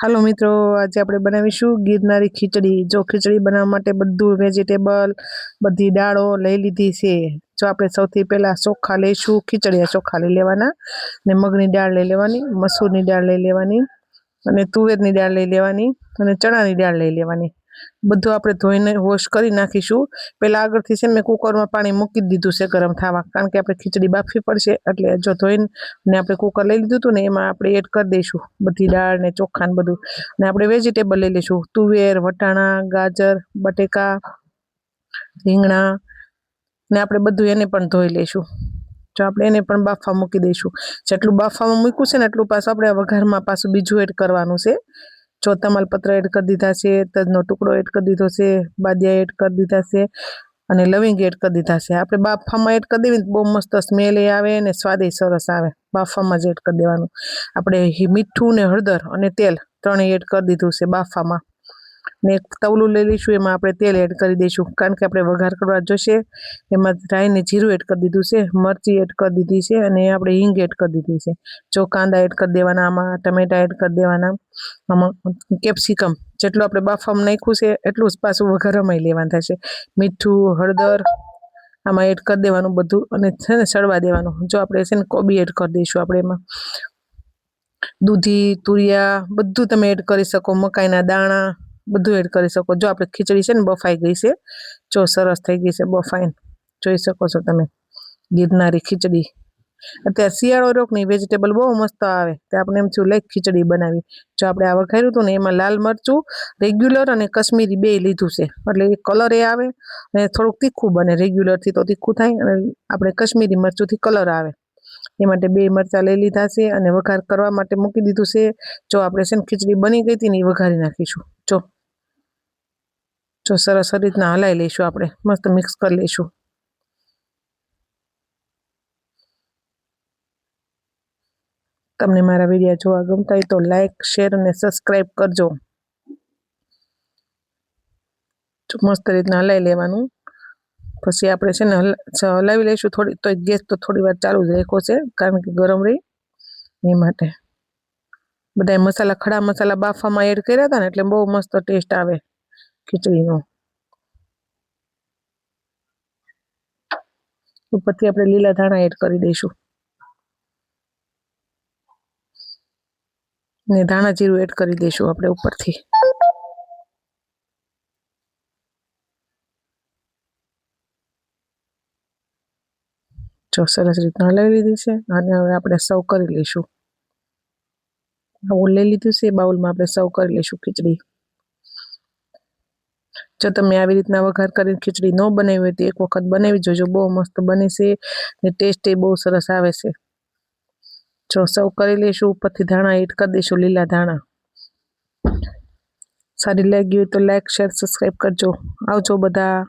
હાલો મિત્રો, આજે આપણે બનાવીશું ગિરનારી ખીચડી. જો ખીચડી બનાવવા માટે બધું વેજીટેબલ બધી દાળો લઈ લીધી છે. જો આપણે સૌથી પહેલાં ચોખા લઈશું ખીચડીયા ચોખા લઈ લેવાના ને મગની દાળ લઈ લેવાની, મસૂરની દાળ લઈ લેવાની અને તુવેરની દાળ લઈ લેવાની અને ચણાની દાળ લઈ લેવાની. બધું આપણે ધોઈને વોશ કરી નાખીશું. પહેલાં આગળથી છે મેં કુકરમાં પાણી મૂકી દીધું છે ગરમ થવા. કારણ કે આપણે ખીચડી બાફવી પડશે એટલે જો ધોઈને આપણે કુકર લઈ લીધું હતું ને એમાં આપણે એડ કરી દઈશું. બધી દાળ ને ચોખા ને બધું. ને આપણે વેજીટેબલ લઈ લઈશું. તુવેર, વટાણા, ગાજર, બટેકા, રીંગણા ને આપણે બધું એને પણ ધોઈ લઈશું. જો આપણે એને પણ બાફવા મૂકી દઈશું. જેટલું બાફવામાં મૂક્યું છે ને એટલું પાછું આપણે વઘારમાં પાછું બીજું એડ કરવાનું છે. જો માલપત્ર એડ કરી દીધા છે, તજનો ટુકડો એડ કરી દીધો છે, બાદિયા એડ કરી દીધા છે અને લવિંગ એડ કરી દીધા છે. આપણે બાફામાં એડ કરી દેવી બહુ મસ્ત સ્મેલ એ આવે અને સ્વાદ સરસ આવે. બાફામાં જ એડ કરી દેવાનું. આપણે મીઠું ને હળદર અને તેલ ત્રણેય એડ કરી દીધું છે બાફામાં. ને એક તવલું લઈ લઈશું, એમાં આપણે તેલ એડ કરી દઈશું. કારણ કે આપણે વઘાર કરવા જોશે, એમાં રાઈને જીરું એડ કરી દીધું છે, મરચી એડ કરી દીધી છે, અને આપણે હિંગ એડ કરી દીધી છે. જો કાંદા એડ કરી દેવાના, આમાં ટમેટા એડ કરી દેવાના, આમાં કેપ્સિકમ જેટલું આપણે બાફામાં નાખ્યું છે, એટલું જ પાછું વઘારમાં લેવાનું થશે. મીઠું, હળદર, આમાં એડ કરી દેવાનું બધું, અને છે ને સડવા દેવાનું. જો આપણે છે ને કોબી એડ કરી દઈશું આપણે એમાં. દૂધી, તુરિયા, બધું તમે એડ કરી શકો, મકાઈના દાણા બધું એડ કરી શકો. જો આપણે ખીચડી છે ને બફાઈ ગઈ છે, જો સરસ થઈ ગઈ છે બફાઈને, જોઈ શકો છો તમે. ગિરનારી ખીચડી. અત્યારે શિયાળો રોક નહીં વેજીટેબલ બહુ મસ્ત આવે. તે આપણે એમ થયું લાઈક ખીચડી બનાવી. જો આપણે આ વઘાર્યું હતું ને, એમાં લાલ મરચું રેગ્યુલર અને કશ્મીરી બે લીધું છે. એટલે એ કલર એ આવે અને થોડુંક તીખું બને રેગ્યુલરથી તો તીખું થાય અને આપણે કશ્મીરી મરચુંથી કલર આવે. એ માટે બે મરચાં લઈ લીધા છે અને વઘાર કરવા માટે મૂકી દીધું છે. જો આપણે છે ને ખીચડી બની ગઈ હતી ને, એ વઘારી નાખીશું. જો. જો સરસ રીતના હલાવી લઈશું આપણે. મસ્ત મિક્સ કરી લઈશું. તમને મારા વીડિયો જોવા ગમતા હોય તો લાઈક શેર અને સબસ્ક્રાઈબ કરજો. મસ્ત રીતના હલાવી લેવાનું. પછી આપણે છે ને હલાવી લઈશું થોડી, તો ગેસ તો થોડી વાર ચાલુ જ રાખ્યો છે, કારણ કે ગરમ રહી. એ માટે. બધા મસાલા, ખડા મસાલા બાફામાં એડ કર્યા હતા ને એટલે બહુ મસ્ત ટેસ્ટ આવે. ખીચડીનો. ઉપરથી આપણે લીલા ધાણા એડ કરી દઈશું. ને ધાણા જીરું એડ કરી દઈશું આપણે ઉપરથી. જો સરસ રીતના હલાવી લીધી છે અને હવે આપણે સર્વ કરી લઈશું. બાઉલ લઈ લીધું છે બાઉલમાં આપણે સર્વ કરી લઈશું ખીચડી. જો તમે આવી રીતના વઘાર કરીને ખીચડી ન બનાવી હોય તો એક વખત બનાવી જોજો. બહુ મસ્ત બને છે ને ટેસ્ટ એ બહુ સરસ આવે છે. જો સૌ કરી લઈશું, ઉપરથી ધાણા એડ કરી દઈશું, લીલા ધાણા. સારી લાગી હોય તો લાઈક શેર સબસ્ક્રાઈબ કરજો. આવજો બધા.